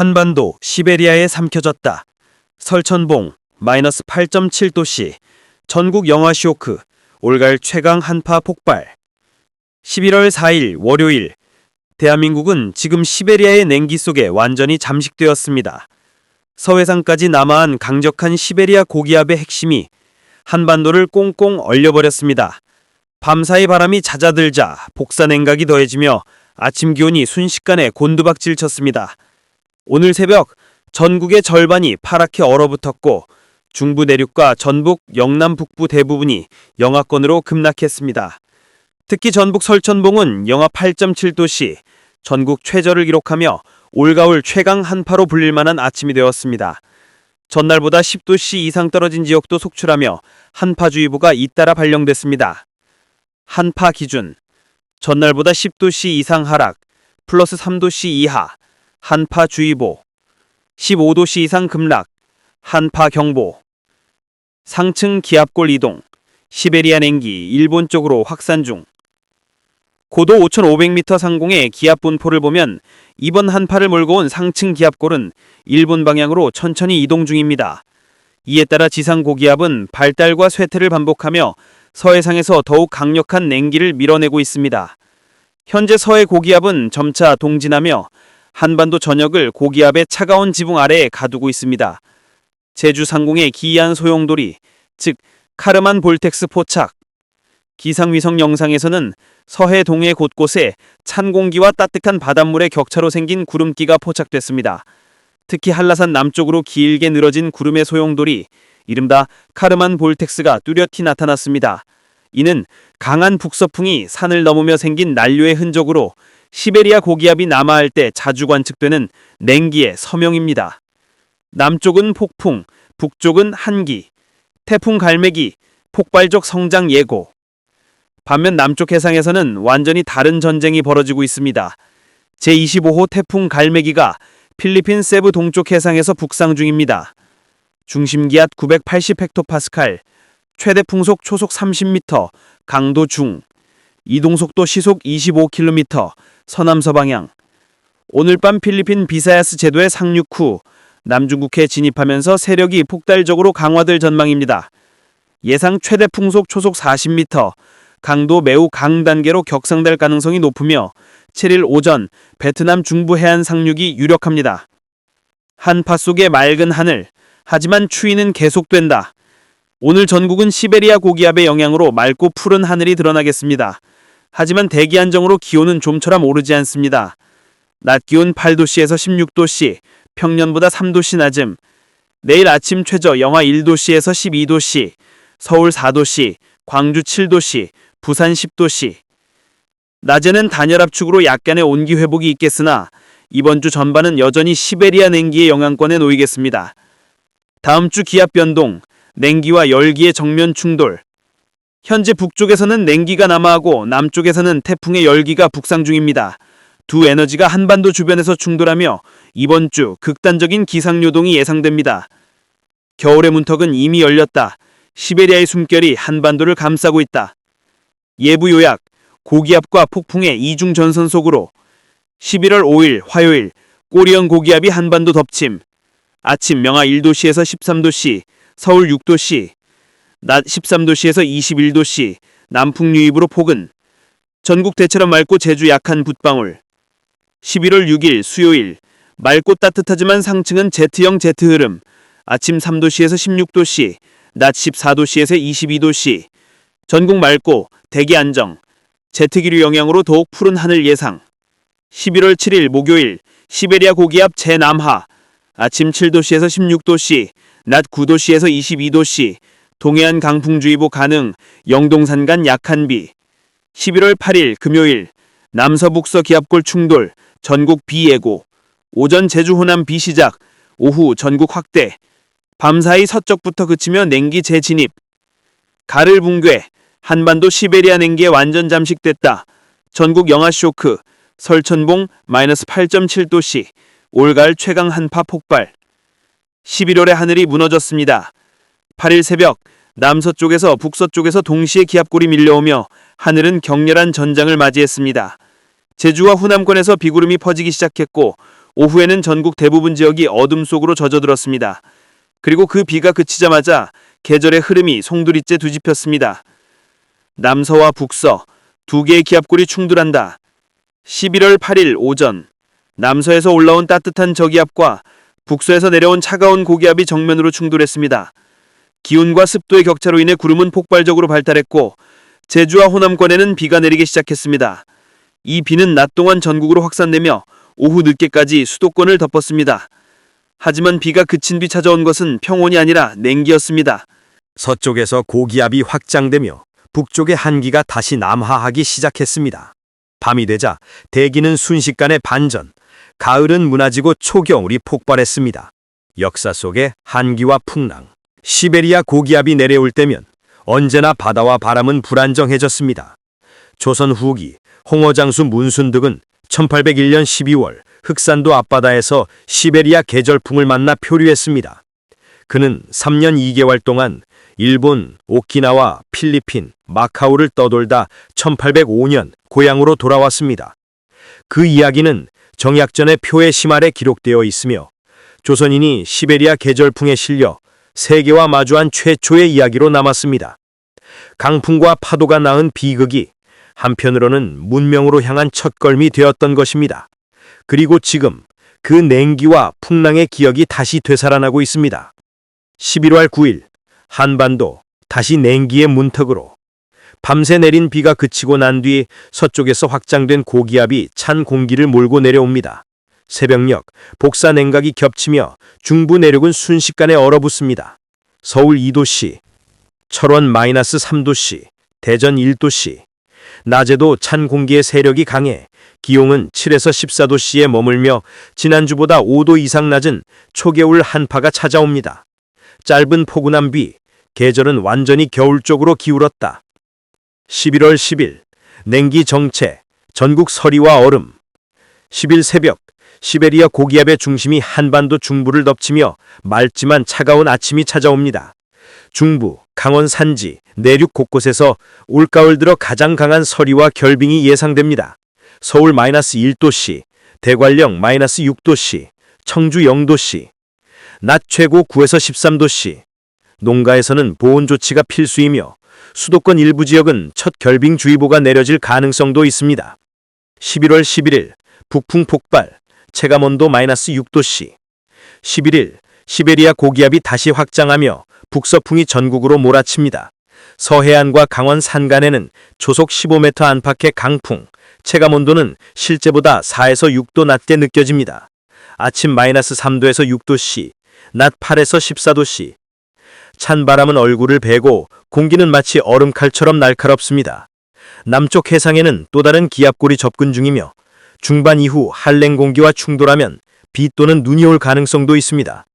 한반도 시베리아에 삼켜졌다. 설천봉 마이너스 8.7도씨 전국 영하 쇼크 올가을 최강 한파 폭발 11월 4일 월요일 대한민국은 지금 시베리아의 냉기 속에 완전히 잠식되었습니다. 서해상까지 남아한 강력한 시베리아 고기압의 핵심이 한반도를 꽁꽁 얼려버렸습니다. 밤사이 바람이 잦아들자 복사 냉각이 더해지며 아침 기온이 순식간에 곤두박질 쳤습니다. 오늘 새벽 전국의 절반이 파랗게 얼어붙었고 중부 내륙과 전북, 영남 북부 대부분이 영하권으로 급락했습니다. 특히 전북 설천봉은 영하 8.7도씨 전국 최저를 기록하며 올가을 최강 한파로 불릴 만한 아침이 되었습니다. 전날보다 10도씨 이상 떨어진 지역도 속출하며 한파주의보가 잇따라 발령됐습니다. 한파 기준 전날보다 10도씨 이상 하락 플러스 3도씨 이하 한파주의보. 15도씨 이상 급락. 한파경보. 상층 기압골 이동. 시베리아 냉기 일본 쪽으로 확산 중. 고도 5,500m 상공의 기압 분포를 보면 이번 한파를 몰고 온 상층 기압골은 일본 방향으로 천천히 이동 중입니다. 이에 따라 지상 고기압은 발달과 쇠퇴를 반복하며 서해상에서 더욱 강력한 냉기를 밀어내고 있습니다. 현재 서해 고기압은 점차 동진하며 한반도 전역을 고기압의 차가운 지붕 아래에 가두고 있습니다. 제주 상공의 기이한 소용돌이, 즉 카르만 볼텍스 포착. 기상위성 영상에서는 서해 동해 곳곳에 찬 공기와 따뜻한 바닷물의 격차로 생긴 구름기가 포착됐습니다. 특히 한라산 남쪽으로 길게 늘어진 구름의 소용돌이 이른바 카르만 볼텍스가 뚜렷이 나타났습니다. 이는 강한 북서풍이 산을 넘으며 생긴 난류의 흔적으로 시베리아 고기압이 남하할 때 자주 관측되는 냉기의 서명입니다. 남쪽은 폭풍, 북쪽은 한기, 태풍 갈매기, 폭발적 성장 예고. 반면 남쪽 해상에서는 완전히 다른 전쟁이 벌어지고 있습니다. 제25호 태풍 갈매기가 필리핀 세부 동쪽 해상에서 북상 중입니다. 중심기압 980헥토파스칼, 최대 풍속 초속 30m, 강도 중, 이동속도 시속 25km, 서남서 방향. 오늘 밤 필리핀 비사야스 제도에 상륙 후 남중국해에 진입하면서 세력이 폭발적으로 강화될 전망입니다. 예상 최대 풍속 초속 40m, 강도 매우 강 단계로 격상될 가능성이 높으며 7일 오전 베트남 중부 해안 상륙이 유력합니다. 한파 속의 맑은 하늘, 하지만 추위는 계속된다. 오늘 전국은 시베리아 고기압의 영향으로 맑고 푸른 하늘이 드러나겠습니다. 하지만 대기 안정으로 기온은 좀처럼 오르지 않습니다. 낮 기온 8도씨에서 16도씨, 평년보다 3도씨 낮음. 내일 아침 최저 영하 1도씨에서 12도씨, 서울 4도씨, 광주 7도씨, 부산 10도씨. 낮에는 단열 압축으로 약간의 온기 회복이 있겠으나 이번 주 전반은 여전히 시베리아 냉기의 영향권에 놓이겠습니다. 다음 주 기압 변동, 냉기와 열기의 정면 충돌. 현재 북쪽에서는 냉기가 남하하고 남쪽에서는 태풍의 열기가 북상 중입니다. 두 에너지가 한반도 주변에서 충돌하며 이번 주 극단적인 기상요동이 예상됩니다. 겨울의 문턱은 이미 열렸다. 시베리아의 숨결이 한반도를 감싸고 있다. 예부 요약, 고기압과 폭풍의 이중 전선 속으로 11월 5일 화요일 꼬리형 고기압이 한반도 덮침. 아침 영하 1도씨에서 13도씨, 서울 6도씨, 낮 13도씨에서 21도씨, 남풍 유입으로 폭은. 전국 대체로 맑고 제주 약한 붓방울. 11월 6일 수요일 맑고 따뜻하지만 상층은 Z형 Z 흐름. 아침 3도씨에서 16도씨, 낮 14도씨에서 22도씨. 전국 맑고 대기 안정. 제트기류 영향으로 더욱 푸른 하늘 예상. 11월 7일 목요일 시베리아 고기압 제남하. 아침 7도씨에서 16도씨, 낮 9도씨에서 22도씨. 동해안 강풍주의보 가능. 영동산 간 약한 비. 11월 8일 금요일 남서북서 기압골 충돌. 전국 비 예고. 오전 제주 호남 비 시작. 오후 전국 확대. 밤사이 서쪽부터 그치며 냉기 재진입. 가를 붕괴. 한반도 시베리아 냉기에 완전 잠식됐다. 전국 영하 쇼크. 설천봉 마이너스 8.7도씨. 올가을 최강 한파 폭발. 11월의 하늘이 무너졌습니다. 8일 새벽 남서쪽에서 북서쪽에서 동시에 기압골이 밀려오며 하늘은 격렬한 전장을 맞이했습니다. 제주와 후남권에서 비구름이 퍼지기 시작했고 오후에는 전국 대부분 지역이 어둠 속으로 젖어들었습니다. 그리고 그 비가 그치자마자 계절의 흐름이 송두리째 뒤집혔습니다. 남서와 북서 두 개의 기압골이 충돌한다. 11월 8일 오전 남서에서 올라온 따뜻한 저기압과 북서에서 내려온 차가운 고기압이 정면으로 충돌했습니다. 기온과 습도의 격차로 인해 구름은 폭발적으로 발달했고 제주와 호남권에는 비가 내리기 시작했습니다. 이 비는 낮 동안 전국으로 확산되며 오후 늦게까지 수도권을 덮었습니다. 하지만 비가 그친 뒤 찾아온 것은 평온이 아니라 냉기였습니다. 서쪽에서 고기압이 확장되며 북쪽의 한기가 다시 남하하기 시작했습니다. 밤이 되자 대기는 순식간에 반전, 가을은 무너지고 초겨울이 폭발했습니다. 역사 속의 한기와 풍랑, 시베리아 고기압이 내려올 때면 언제나 바다와 바람은 불안정해졌습니다. 조선 후기 홍어장수 문순 득은 1801년 12월 흑산도 앞바다에서 시베리아 계절풍을 만나 표류했습니다. 그는 3년 2개월 동안 일본, 오키나와 필리핀, 마카오를 떠돌다 1805년 고향으로 돌아왔습니다. 그 이야기는 정약전의 표의 심할에 기록되어 있으며 조선인이 시베리아 계절풍에 실려 세계와 마주한 최초의 이야기로 남았습니다. 강풍과 파도가 낳은 비극이 한편으로는 문명으로 향한 첫걸음이 되었던 것입니다. 그리고 지금 그 냉기와 풍랑의 기억이 다시 되살아나고 있습니다. 11월 9일 한반도 다시 냉기의 문턱으로 밤새 내린 비가 그치고 난 뒤 서쪽에서 확장된 고기압이 찬 공기를 몰고 내려옵니다. 새벽녘 복사 냉각이 겹치며 중부 내륙은 순식간에 얼어붙습니다. 서울 2도씨, 철원 마이너스 3도씨, 대전 1도씨. 낮에도 찬 공기의 세력이 강해 기온은 7에서 14도씨에 머물며 지난주보다 5도 이상 낮은 초겨울 한파가 찾아옵니다. 짧은 포근한 비, 계절은 완전히 겨울 쪽으로 기울었다. 11월 10일, 냉기 정체, 전국 서리와 얼음. 10일 새벽, 시베리아 고기압의 중심이 한반도 중부를 덮치며 맑지만 차가운 아침이 찾아옵니다. 중부, 강원 산지, 내륙 곳곳에서 올가을 들어 가장 강한 서리와 결빙이 예상됩니다. 서울 마이너스 1도씨, 대관령 마이너스 6도씨, 청주 0도씨, 낮 최고 9에서 13도씨. 농가에서는 보온 조치가 필수이며 수도권 일부 지역은 첫 결빙주의보가 내려질 가능성도 있습니다. 11월 11일 북풍 폭발, 체감온도 마이너스 6도씨. 11일 시베리아 고기압이 다시 확장하며 북서풍이 전국으로 몰아칩니다. 서해안과 강원 산간에는 초속 15m 안팎의 강풍, 체감온도는 실제보다 4에서 6도 낮게 느껴집니다. 아침 마이너스 3도에서 6도씨, 낮 8에서 14도씨. 찬 바람은 얼굴을 베고 공기는 마치 얼음칼처럼 날카롭습니다. 남쪽 해상에는 또 다른 기압골이 접근 중이며 중반 이후 한랭 공기와 충돌하면 비 또는 눈이 올 가능성도 있습니다.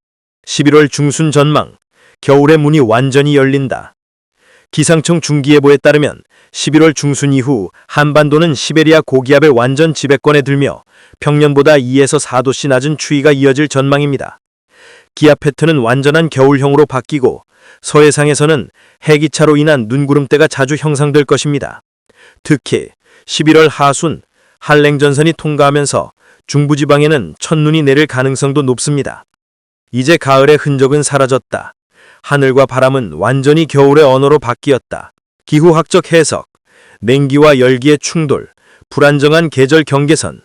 11월 중순 전망, 겨울의 문이 완전히 열린다. 기상청 중기예보에 따르면 11월 중순 이후 한반도는 시베리아 고기압의 완전 지배권에 들며 평년보다 2에서 4도씨 낮은 추위가 이어질 전망입니다. 기압 패턴은 완전한 겨울형으로 바뀌고 서해상에서는 해기차로 인한 눈구름대가 자주 형성될 것입니다. 특히 11월 하순 한랭전선이 통과하면서 중부지방에는 첫눈이 내릴 가능성도 높습니다. 이제 가을의 흔적은 사라졌다. 하늘과 바람은 완전히 겨울의 언어로 바뀌었다. 기후학적 해석, 냉기와 열기의 충돌, 불안정한 계절 경계선.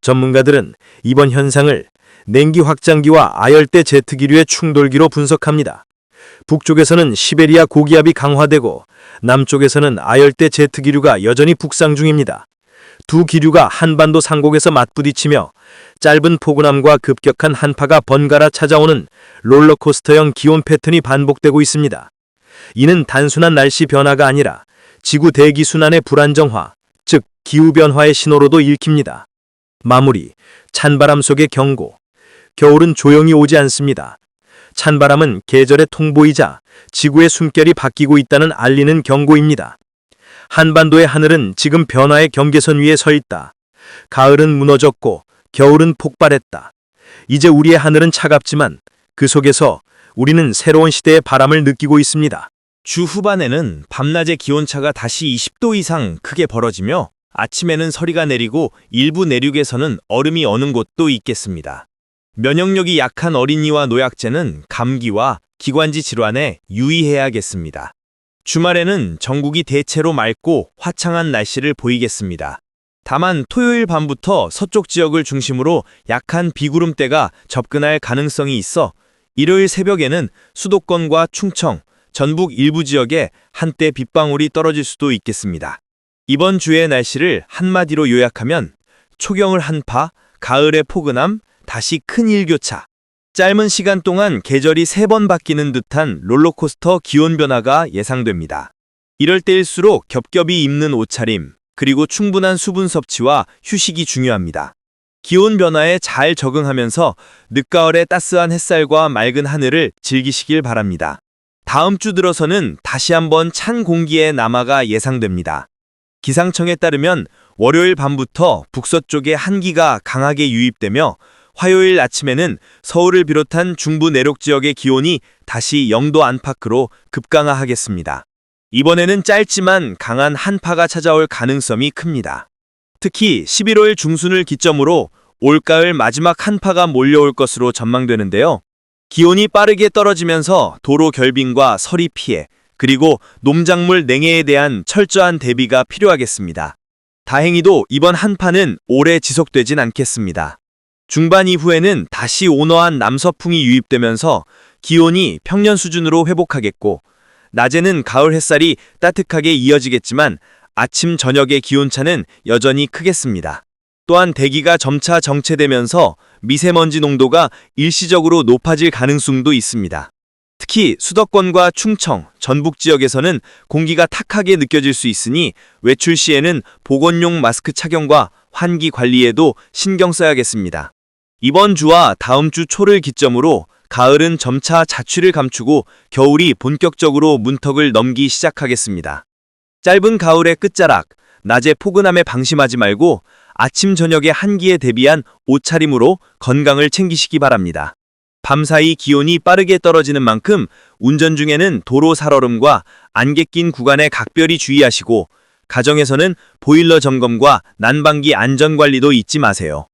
전문가들은 이번 현상을 냉기 확장기와 아열대 제트기류의 충돌기로 분석합니다. 북쪽에서는 시베리아 고기압이 강화되고 남쪽에서는 아열대 제트기류가 여전히 북상 중입니다. 두 기류가 한반도 상공에서 맞부딪히며 짧은 포근함과 급격한 한파가 번갈아 찾아오는 롤러코스터형 기온 패턴이 반복되고 있습니다. 이는 단순한 날씨 변화가 아니라 지구 대기 순환의 불안정화, 즉 기후 변화의 신호로도 읽힙니다. 마무리, 찬바람 속의 경고. 겨울은 조용히 오지 않습니다. 찬바람은 계절의 통보이자 지구의 숨결이 바뀌고 있다는 알리는 경고입니다. 한반도의 하늘은 지금 변화의 경계선 위에 서 있다. 가을은 무너졌고 겨울은 폭발했다. 이제 우리의 하늘은 차갑지만 그 속에서 우리는 새로운 시대의 바람을 느끼고 있습니다. 주 후반에는 밤낮의 기온차가 다시 20도 이상 크게 벌어지며 아침에는 서리가 내리고 일부 내륙에서는 얼음이 어는 곳도 있겠습니다. 면역력이 약한 어린이와 노약자는 감기와 기관지 질환에 유의해야겠습니다. 주말에는 전국이 대체로 맑고 화창한 날씨를 보이겠습니다. 다만 토요일 밤부터 서쪽 지역을 중심으로 약한 비구름대가 접근할 가능성이 있어 일요일 새벽에는 수도권과 충청, 전북 일부 지역에 한때 빗방울이 떨어질 수도 있겠습니다. 이번 주의 날씨를 한마디로 요약하면 초경을 한파, 가을의 포근함, 다시 큰 일교차. 짧은 시간 동안 계절이 세 번 바뀌는 듯한 롤러코스터 기온 변화가 예상됩니다. 이럴 때일수록 겹겹이 입는 옷차림, 그리고 충분한 수분 섭취와 휴식이 중요합니다. 기온 변화에 잘 적응하면서 늦가을의 따스한 햇살과 맑은 하늘을 즐기시길 바랍니다. 다음 주 들어서는 다시 한번 찬 공기의 남하가 예상됩니다. 기상청에 따르면 월요일 밤부터 북서쪽에 한기가 강하게 유입되며 화요일 아침에는 서울을 비롯한 중부 내륙 지역의 기온이 다시 영도 안팎으로 급강하하겠습니다. 이번에는 짧지만 강한 한파가 찾아올 가능성이 큽니다. 특히 11월 중순을 기점으로 올가을 마지막 한파가 몰려올 것으로 전망되는데요. 기온이 빠르게 떨어지면서 도로 결빙과 서리 피해, 그리고 농작물 냉해에 대한 철저한 대비가 필요하겠습니다. 다행히도 이번 한파는 오래 지속되진 않겠습니다. 중반 이후에는 다시 온화한 남서풍이 유입되면서 기온이 평년 수준으로 회복하겠고, 낮에는 가을 햇살이 따뜻하게 이어지겠지만 아침 저녁의 기온차는 여전히 크겠습니다. 또한 대기가 점차 정체되면서 미세먼지 농도가 일시적으로 높아질 가능성도 있습니다. 특히 수도권과 충청, 전북 지역에서는 공기가 탁하게 느껴질 수 있으니 외출 시에는 보건용 마스크 착용과 환기 관리에도 신경 써야겠습니다. 이번 주와 다음 주 초를 기점으로 가을은 점차 자취를 감추고 겨울이 본격적으로 문턱을 넘기 시작하겠습니다. 짧은 가을의 끝자락, 낮의 포근함에 방심하지 말고 아침 저녁의 한기에 대비한 옷차림으로 건강을 챙기시기 바랍니다. 밤사이 기온이 빠르게 떨어지는 만큼 운전 중에는 도로 살얼음과 안개 낀 구간에 각별히 주의하시고 가정에서는 보일러 점검과 난방기 안전 관리도 잊지 마세요.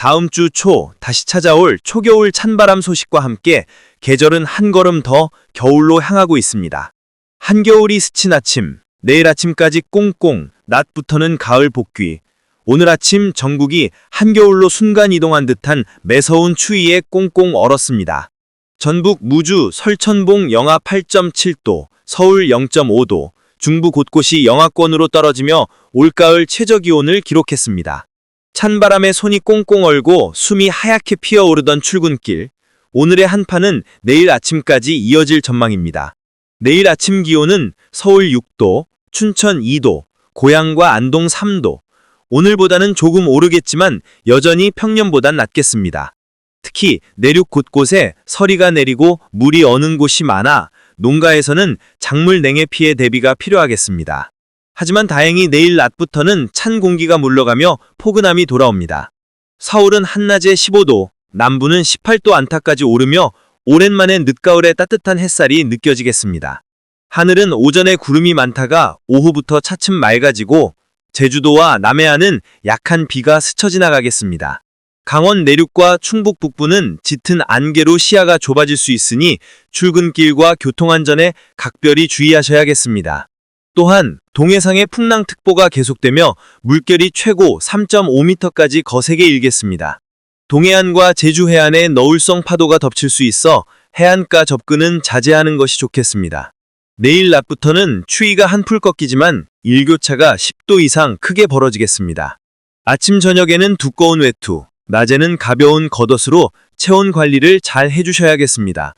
다음 주 초 다시 찾아올 초겨울 찬바람 소식과 함께 계절은 한 걸음 더 겨울로 향하고 있습니다. 한겨울이 스친 아침, 내일 아침까지 꽁꽁, 낮부터는 가을 복귀. 오늘 아침 전국이 한겨울로 순간 이동한 듯한 매서운 추위에 꽁꽁 얼었습니다. 전북 무주 설천봉 영하 8.7도, 서울 0.5도, 중부 곳곳이 영하권으로 떨어지며 올가을 최저 기온을 기록했습니다. 찬바람에 손이 꽁꽁 얼고 숨이 하얗게 피어오르던 출근길. 오늘의 한파는 내일 아침까지 이어질 전망입니다. 내일 아침 기온은 서울 6도, 춘천 2도, 고양과 안동 3도. 오늘보다는 조금 오르겠지만 여전히 평년보단 낮겠습니다. 특히 내륙 곳곳에 서리가 내리고 물이 어는 곳이 많아 농가에서는 작물 냉해 피해 대비가 필요하겠습니다. 하지만 다행히 내일 낮부터는 찬 공기가 물러가며 포근함이 돌아옵니다. 서울은 한낮에 15도, 남부는 18도 안팎까지 오르며 오랜만에 늦가을의 따뜻한 햇살이 느껴지겠습니다. 하늘은 오전에 구름이 많다가 오후부터 차츰 맑아지고 제주도와 남해안은 약한 비가 스쳐 지나가겠습니다. 강원 내륙과 충북 북부는 짙은 안개로 시야가 좁아질 수 있으니 출근길과 교통안전에 각별히 주의하셔야겠습니다. 또한 동해상의 풍랑특보가 계속되며 물결이 최고 3.5m까지 거세게 일겠습니다. 동해안과 제주 해안에 너울성 파도가 덮칠 수 있어 해안가 접근은 자제하는 것이 좋겠습니다. 내일 낮부터는 추위가 한풀 꺾이지만 일교차가 10도 이상 크게 벌어지겠습니다. 아침 저녁에는 두꺼운 외투, 낮에는 가벼운 겉옷으로 체온 관리를 잘 해주셔야겠습니다.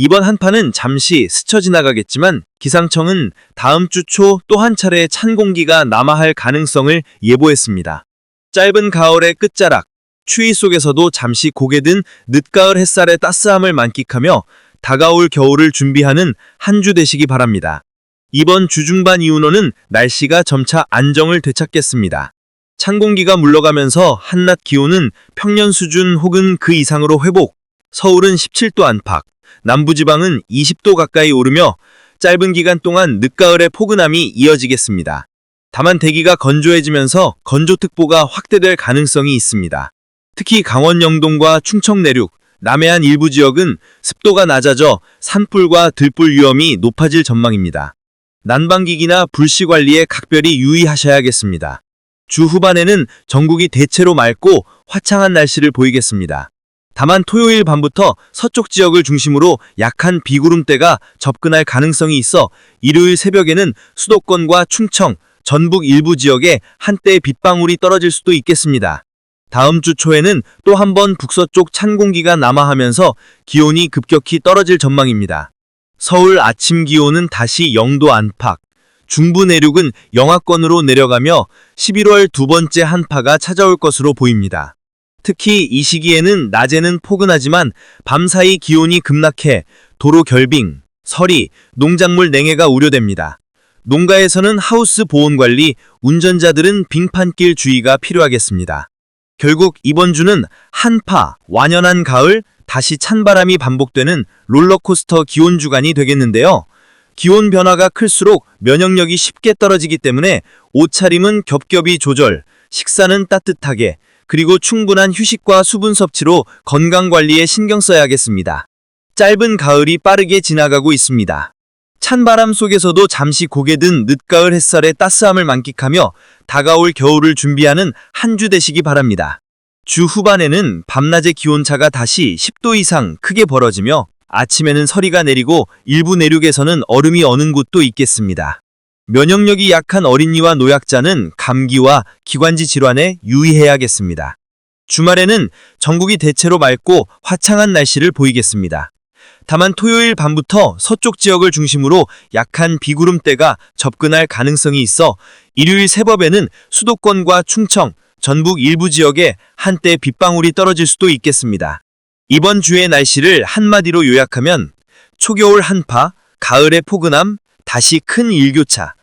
이번 한파는 잠시 스쳐 지나가겠지만 기상청은 다음 주 초 또 한 차례 찬 공기가 남하할 가능성을 예보했습니다. 짧은 가을의 끝자락, 추위 속에서도 잠시 고개 든 늦가을 햇살의 따스함을 만끽하며 다가올 겨울을 준비하는 한 주 되시기 바랍니다. 이번 주 중반 이후로는 날씨가 점차 안정을 되찾겠습니다. 찬 공기가 물러가면서 한낮 기온은 평년 수준 혹은 그 이상으로 회복, 서울은 17도 안팎, 남부지방은 20도 가까이 오르며 짧은 기간 동안 늦가을의 포근함이 이어지겠습니다. 다만 대기가 건조해지면서 건조특보가 확대될 가능성이 있습니다. 특히 강원 영동과 충청 내륙, 남해안 일부 지역은 습도가 낮아져 산불과 들불 위험이 높아질 전망입니다. 난방기기나 불씨 관리에 각별히 유의하셔야겠습니다. 주 후반에는 전국이 대체로 맑고 화창한 날씨를 보이겠습니다. 다만 토요일 밤부터 서쪽 지역을 중심으로 약한 비구름대가 접근할 가능성이 있어 일요일 새벽에는 수도권과 충청, 전북 일부 지역에 한때 빗방울이 떨어질 수도 있겠습니다. 다음 주 초에는 또 한 번 북서쪽 찬 공기가 남하하면서 기온이 급격히 떨어질 전망입니다. 서울 아침 기온은 다시 영도 안팎, 중부 내륙은 영하권으로 내려가며 11월 두 번째 한파가 찾아올 것으로 보입니다. 특히 이 시기에는 낮에는 포근하지만 밤사이 기온이 급락해 도로 결빙, 서리, 농작물 냉해가 우려됩니다. 농가에서는 하우스 보온 관리, 운전자들은 빙판길 주의가 필요하겠습니다. 결국 이번 주는 한파, 완연한 가을, 다시 찬바람이 반복되는 롤러코스터 기온 주간이 되겠는데요. 기온 변화가 클수록 면역력이 쉽게 떨어지기 때문에 옷차림은 겹겹이 조절, 식사는 따뜻하게, 그리고 충분한 휴식과 수분 섭취로 건강 관리에 신경 써야겠습니다. 짧은 가을이 빠르게 지나가고 있습니다. 찬바람 속에서도 잠시 고개 든 늦가을 햇살의 따스함을 만끽하며 다가올 겨울을 준비하는 한 주 되시기 바랍니다. 주 후반에는 밤낮의 기온차가 다시 10도 이상 크게 벌어지며 아침에는 서리가 내리고 일부 내륙에서는 얼음이 어는 곳도 있겠습니다. 면역력이 약한 어린이와 노약자는 감기와 기관지 질환에 유의해야겠습니다. 주말에는 전국이 대체로 맑고 화창한 날씨를 보이겠습니다. 다만 토요일 밤부터 서쪽 지역을 중심으로 약한 비구름대가 접근할 가능성이 있어 일요일 새벽에는 수도권과 충청, 전북 일부 지역에 한때 빗방울이 떨어질 수도 있겠습니다. 이번 주의 날씨를 한마디로 요약하면 초겨울 한파, 가을의 포근함, 다시 큰 일교차.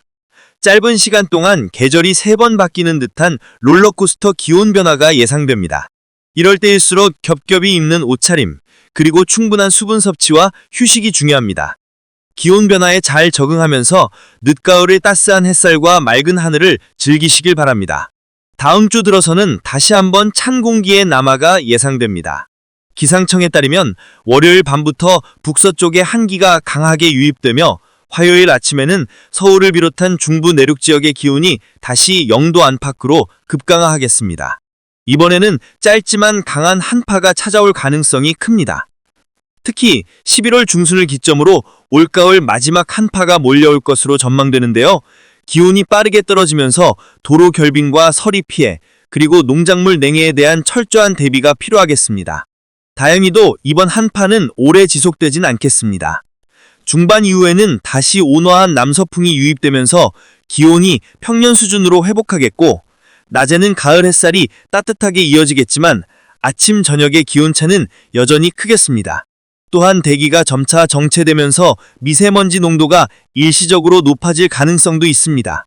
짧은 시간 동안 계절이 세 번 바뀌는 듯한 롤러코스터 기온 변화가 예상됩니다. 이럴 때일수록 겹겹이 입는 옷차림, 그리고 충분한 수분 섭취와 휴식이 중요합니다. 기온 변화에 잘 적응하면서 늦가을의 따스한 햇살과 맑은 하늘을 즐기시길 바랍니다. 다음 주 들어서는 다시 한번 찬 공기의 남하가 예상됩니다. 기상청에 따르면 월요일 밤부터 북서쪽에 한기가 강하게 유입되며 화요일 아침에는 서울을 비롯한 중부 내륙 지역의 기온이 다시 영도 안팎으로 급강하하겠습니다. 이번에는 짧지만 강한 한파가 찾아올 가능성이 큽니다. 특히 11월 중순을 기점으로 올가을 마지막 한파가 몰려올 것으로 전망되는데요. 기온이 빠르게 떨어지면서 도로 결빙과 서리 피해, 그리고 농작물 냉해에 대한 철저한 대비가 필요하겠습니다. 다행히도 이번 한파는 오래 지속되진 않겠습니다. 중반 이후에는 다시 온화한 남서풍이 유입되면서 기온이 평년 수준으로 회복하겠고, 낮에는 가을 햇살이 따뜻하게 이어지겠지만 아침 저녁의 기온차는 여전히 크겠습니다. 또한 대기가 점차 정체되면서 미세먼지 농도가 일시적으로 높아질 가능성도 있습니다.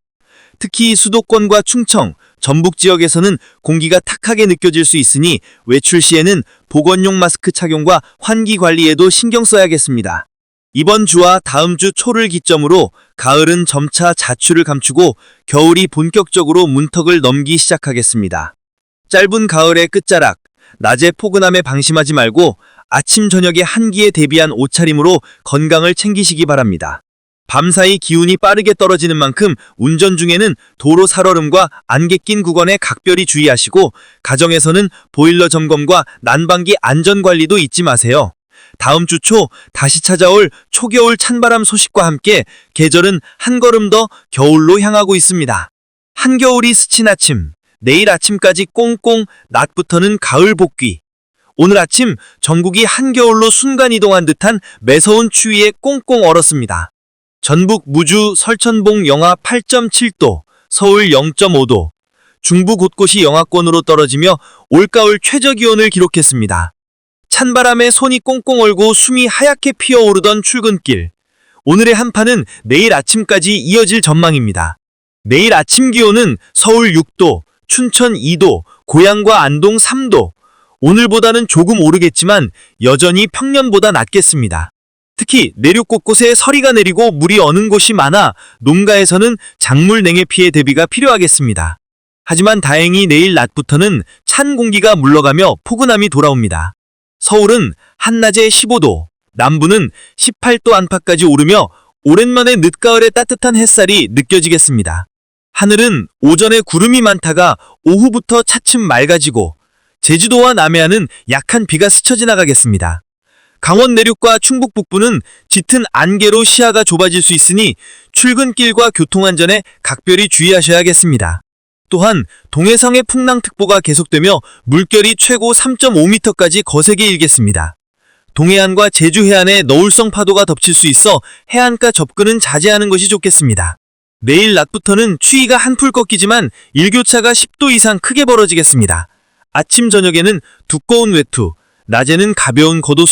특히 수도권과 충청, 전북 지역에서는 공기가 탁하게 느껴질 수 있으니 외출 시에는 보건용 마스크 착용과 환기 관리에도 신경 써야겠습니다. 이번 주와 다음 주 초를 기점으로 가을은 점차 자취를 감추고 겨울이 본격적으로 문턱을 넘기 시작하겠습니다. 짧은 가을의 끝자락, 낮의 포근함에 방심하지 말고 아침 저녁의 한기에 대비한 옷차림으로 건강을 챙기시기 바랍니다. 밤사이 기온이 빠르게 떨어지는 만큼 운전 중에는 도로 살얼음과 안개 낀 구간에 각별히 주의하시고 가정에서는 보일러 점검과 난방기 안전 관리도 잊지 마세요. 다음 주 초 다시 찾아올 초겨울 찬바람 소식과 함께 계절은 한 걸음 더 겨울로 향하고 있습니다. 한겨울이 스친 아침, 내일 아침까지 꽁꽁, 낮부터는 가을 복귀. 오늘 아침 전국이 한겨울로 순간 이동한 듯한 매서운 추위에 꽁꽁 얼었습니다. 전북 무주 설천봉 영하 8.7도, 서울 0.5도, 중부 곳곳이 영하권으로 떨어지며 올가을 최저 기온을 기록했습니다. 찬바람에 손이 꽁꽁 얼고 숨이 하얗게 피어오르던 출근길. 오늘의 한파는 내일 아침까지 이어질 전망입니다. 내일 아침 기온은 서울 6도, 춘천 2도, 고양과 안동 3도. 오늘보다는 조금 오르겠지만 여전히 평년보다 낮겠습니다. 특히 내륙 곳곳에 서리가 내리고 물이 어는 곳이 많아 농가에서는 작물 냉해 피해 대비가 필요하겠습니다. 하지만 다행히 내일 낮부터는 찬 공기가 물러가며 포근함이 돌아옵니다. 서울은 한낮에 15도, 남부는 18도 안팎까지 오르며 오랜만에 늦가을의 따뜻한 햇살이 느껴지겠습니다. 하늘은 오전에 구름이 많다가 오후부터 차츰 맑아지고 제주도와 남해안은 약한 비가 스쳐 지나가겠습니다. 강원 내륙과 충북 북부는 짙은 안개로 시야가 좁아질 수 있으니 출근길과 교통안전에 각별히 주의하셔야겠습니다. 또한 동해상의 풍랑특보가 계속되며 물결이 최고 3.5m까지 거세게 일겠습니다. 동해안과 제주 해안에 너울성 파도가 덮칠 수 있어 해안가 접근은 자제하는 것이 좋겠습니다. 내일 낮부터는 추위가 한풀 꺾이지만 일교차가 10도 이상 크게 벌어지겠습니다. 아침 저녁에는 두꺼운 외투, 낮에는 가벼운 겉옷